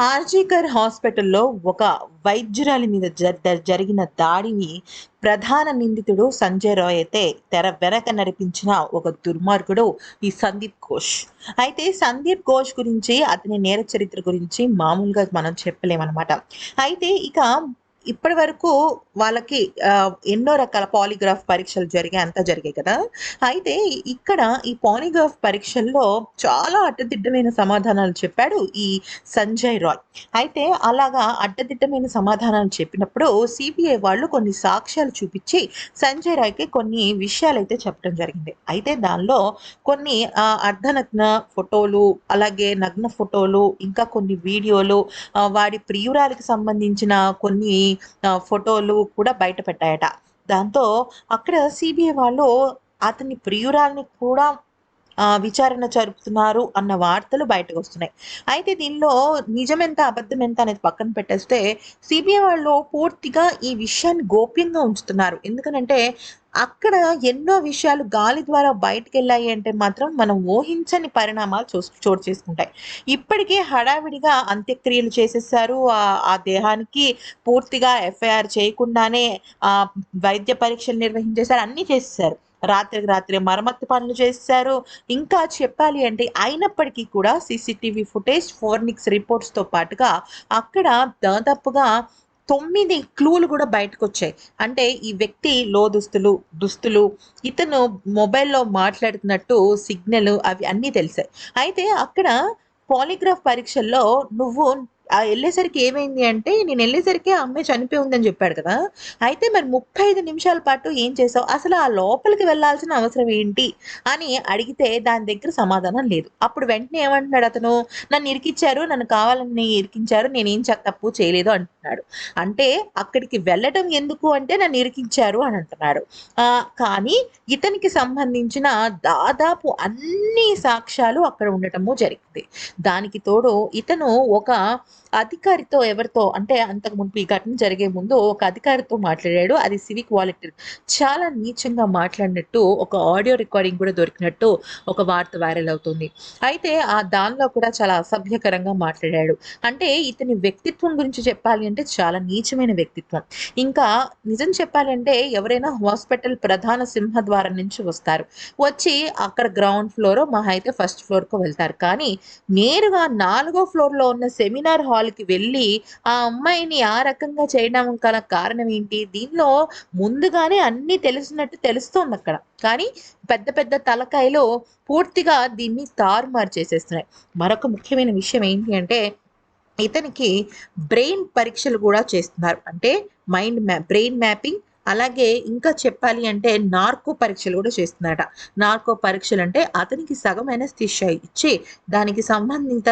ఆర్జీకర్ హాస్పిటల్లో ఒక వైద్యురాలి మీద జ- జరిగిన దాడిని ప్రధాన నిందితుడు సంజయ్ రాయ్ అయితే తెర వెనక నడిపించిన ఒక దుర్మార్గుడు ఈ సందీప్ ఘోష్. అయితే సందీప్ ఘోష్ గురించి అతని నేర చరిత్ర గురించి మామూలుగా మనం చెప్పలేమన్నమాట. అయితే ఇక ఇప్పటి వరకు వాళ్ళకి ఎన్నో రకాల పాలిగ్రాఫ్ పరీక్షలు జరిగాయి అంతా జరిగాయి కదా. అయితే ఇక్కడ ఈ పాలిగ్రాఫ్ పరీక్షల్లో చాలా అడ్డదిడ్డమైన సమాధానాలు చెప్పాడు ఈ సంజయ్ రాయ్. అయితే అలాగా అడ్డదిడ్డమైన సమాధానాలు చెప్పినప్పుడు సిబిఐ వాళ్ళు కొన్ని సాక్ష్యాలు చూపించి సంజయ్ రాయ్కి కొన్ని విషయాలు అయితే చెప్పడం జరిగింది. అయితే దానిలో కొన్ని అర్ధనగ్న ఫోటోలు అలాగే నగ్న ఫోటోలు ఇంకా కొన్ని వీడియోలు వాడి ప్రియురాలికి సంబంధించిన కొన్ని ఫోటోలు కూడా బయట పెట్టాయట. దాంతో అక్కడ సిబిఐ వాళ్ళు అతని ప్రియురాల్ని కూడా విచారణ జరుపుతున్నారు అన్న వార్తలు బయటకు వస్తున్నాయి. అయితే దీనిలో నిజమెంత అబద్ధం ఎంత అనేది పక్కన పెట్టేస్తే సిబిఐ వాళ్ళు పూర్తిగా ఈ విషయాన్ని గోప్యంగా ఉంచుతున్నారు. ఎందుకనంటే అక్కడ ఎన్నో విషయాలు గాలి ద్వారా బయటకు వెళ్ళాయి అంటే మాత్రం మనం ఊహించని పరిణామాలు చూ చోటు చేసుకుంటాయి. ఇప్పటికే హడావిడిగా అంత్యక్రియలు చేసేసారు ఆ దేహానికి పూర్తిగా ఎఫ్ఐఆర్ చేయకుండానే ఆ వైద్య పరీక్షలు నిర్వహించేశారు అన్నీ చేసేసారు రాత్రికి రాత్రి మరమ్మత్తు పనులు చేశారు. ఇంకా చెప్పాలి అంటే అయినప్పటికీ కూడా సీసీటీవీ ఫుటేజ్ ఫోర్నిక్స్ రిపోర్ట్స్తో పాటుగా అక్కడ దాదాపుగా తొమ్మిది క్లూలు కూడా బయటకు వచ్చాయి అంటే ఈ వ్యక్తి లో దుస్తులు దుస్తులు ఇతను మొబైల్లో మాట్లాడుతున్నట్టు సిగ్నల్ అవి అన్నీ తెలిసాయి. అయితే అక్కడ పాలిగ్రాఫ్ పరీక్షల్లో నువ్వు వెళ్ళేసరికి ఏమైంది అంటే నేను వెళ్ళేసరికి ఆ అమ్మాయి చనిపోయి ఉందని చెప్పాడు కదా. అయితే మరి ముప్పై ఐదు నిమిషాల పాటు ఏం చేసావు? అసలు ఆ లోపలికి వెళ్ళాల్సిన అవసరం ఏంటి? అని అడిగితే దాని దగ్గర సమాధానం లేదు. అప్పుడు వెంటనే ఏమంటున్నాడు అతను? నన్ను ఇరికిచ్చారు నన్ను కావాలని ఇరికించారు నేనేం తప్పు చేయలేదు అంటున్నాడు అంటే అక్కడికి వెళ్ళడం ఎందుకు అంటే నన్ను ఇరికించారు అని అంటున్నాడు. ఆ, కానీ ఇతనికి సంబంధించిన దాదాపు అన్ని సాక్ష్యాలు అక్కడ ఉండటము జరిగింది. దానికి తోడు ఇతను ఒక అధికారితో ఎవరితో? అంటే అంతకు ముందు ఈ ఘటన జరిగే ముందు ఒక అధికారితో మాట్లాడాడు. అది సివిక్ వాలంటీర్. చాలా నీచంగా మాట్లాడినట్టు ఒక ఆడియో రికార్డింగ్ కూడా దొరికినట్టు ఒక వార్త వైరల్ అవుతుంది. అయితే ఆ దానిలో కూడా చాలా అసభ్యకరంగా మాట్లాడాడు. అంటే ఇతని వ్యక్తిత్వం గురించి చెప్పాలి అంటే చాలా నీచమైన వ్యక్తిత్వం. ఇంకా నిజం చెప్పాలి అంటే ఎవరైనా హాస్పిటల్ ప్రధాన సింహద్వారం నుంచి వస్తారు. వచ్చి అక్కడ గ్రౌండ్ ఫ్లోర్ మహా అయితే ఫస్ట్ ఫ్లోర్కు వెళ్తారు. కానీ నేరుగా నాలుగో ఫ్లోర్లో ఉన్న సెమినార్ హాల్కి వెళ్ళి ఆ అమ్మాయిని ఆ రకంగా చేయడం గల కారణం ఏంటి? దీనిలో ముందుగానే అన్నీ తెలిసినట్టు తెలుస్తోంది అక్కడ. కానీ పెద్ద పెద్ద తలకాయలో పూర్తిగా దీన్ని తారుమారు చేసేస్తున్నాయి. మరొక ముఖ్యమైన విషయం ఏంటి అంటే ఇతనికి బ్రెయిన్ పరీక్షలు కూడా చేస్తున్నారు. అంటే మైండ్ మ్యాప్ బ్రెయిన్ మ్యాపింగ్ అలాగే ఇంకా చెప్పాలి అంటే నార్కో పరీక్షలు కూడా చేస్తున్నారట. నార్కో పరీక్షలు అంటే అతనికి సగమైన శిక్ష ఇచ్చి దానికి సంబంధిత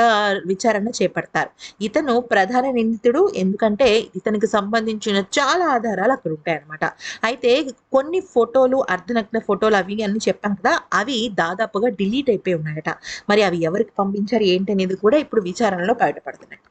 విచారణ చేపడతారు. ఇతను ప్రధాన నిందితుడు ఎందుకంటే ఇతనికి సంబంధించిన చాలా ఆధారాలు అక్కడ ఉంటాయన్నమాట. అయితే కొన్ని ఫోటోలు అర్ధనగ్న ఫోటోలు అవి అన్ని చెప్పాం కదా అవి దాదాపుగా డిలీట్ అయిపోయి ఉన్నాయట. మరి అవి ఎవరికి పంపించారు ఏంటనేది కూడా ఇప్పుడు విచారణలో బయటపడుతున్నాయి.